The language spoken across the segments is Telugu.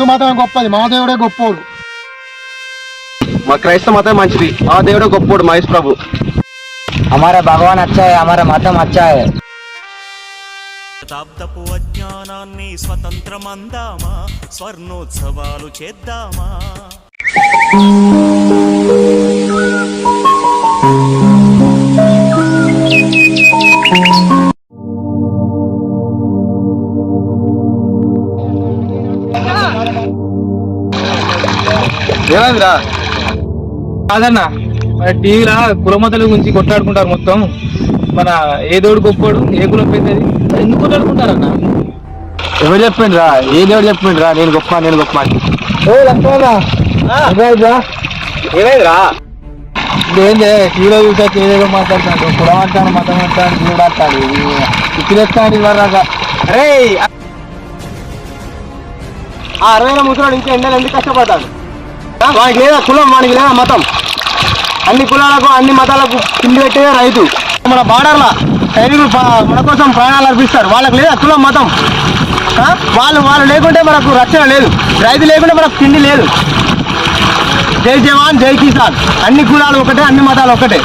మతం గొప్పది మా దేవుడే గొప్పోడు మా క్రైస్తవ మతం మంచిది మా దేవుడే గొప్పోడు మహేష్ ప్రభు हमारा भगवान अच्छा है हमारा मतम अच्छा है శతాబ్దపు అజ్ఞానాన్ని స్వతంత్రమందామా స్వర్ణోత్సవాలు చేద్దామా ఏమైందిరా? కాదన్న మన టీవీలో కులమతల గురించి కొట్లాడుకుంటారు మొత్తం. మన ఏ దేవుడు గొప్పోడు ఏ కులం పెద్దది? ఎందుకు కొట్లాడుకుంటారన్న? ఎవరు చెప్పిండ్రా ఏ దేవుడు చెప్పిండ్రా నేను గొప్ప నేను గొప్ప అని. ఏమైందిరా? ఏందే టీవీలో చూసా ఏదేదో మాట్లాడతాడు. కులం అంటాను మతం అంటాను దేవుడు అంటాడు. ఇవ్వరాక అరే ఆ అరవై ముసలాడు ఇంకా ఎండలు ఎందుకు కష్టపడతాడు వాడికి లేదా కులం వానికి లేదా మతం. అన్ని కులాలకు అన్ని మతాలకు పిండి పెట్టే రైతు. మన బార్డర్ల సైనికులు మన కోసం ప్రాణాలు అర్పిస్తారు. వాళ్ళకి లేదా కులం మతం. వాళ్ళు వాళ్ళు లేకుంటే మనకు రక్షణ లేదు. రైతు లేకుంటే మనకు తిండి లేదు. జై జవాన్ జై కిసాన్. అన్ని కులాలు ఒకటే అన్ని మతాలు ఒకటే.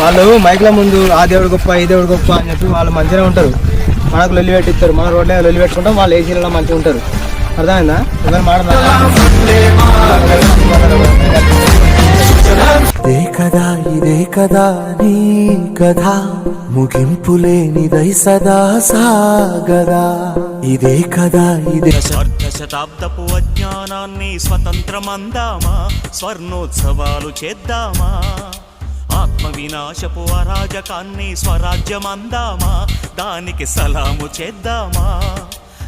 వాళ్ళు మైక్ల ముందు ఆ దేవుడు గొప్ప ఈ దేవుడు గొప్ప అని చెప్పి వాళ్ళు మంచిగా ఉంటారు. మనకు లొల్లి పెట్టిస్తారు. మన రోడ్లే లొల్లి పెట్టుకుంటాం. వాళ్ళు ఏసీలలో మంచిగా ఉంటారు. అర్థమైందా? ఎవరు ఇదే కదా ఇదే కదా నీ కథ. ముగింపులేనిదై సదా సాగదా. ఇదే కదా ఇదే శతాబ్దపు అజ్ఞానాన్ని స్వతంత్రమందామా? స్వర్ణోత్సవాలు చేద్దామా? ఆత్మ వినాశపు అరాజకాన్ని స్వరాజ్యమందామా? దానికి సలాము చేద్దామా?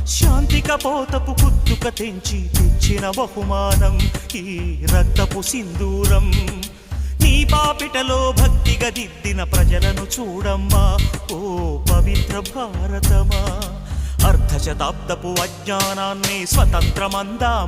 శాంతి కపోతపు కుత్తుక తెంచి తెచ్చిన బహుమానం ఈ రక్తపు సింధూరం. నీ పాపిటలో భక్తిగా దిద్దిన ప్రజలను చూడమ్మా ఓ పవిత్ర భారతమా. అర్ధశతాబ్దపు అజ్ఞానాన్ని స్వతంత్రమందామా?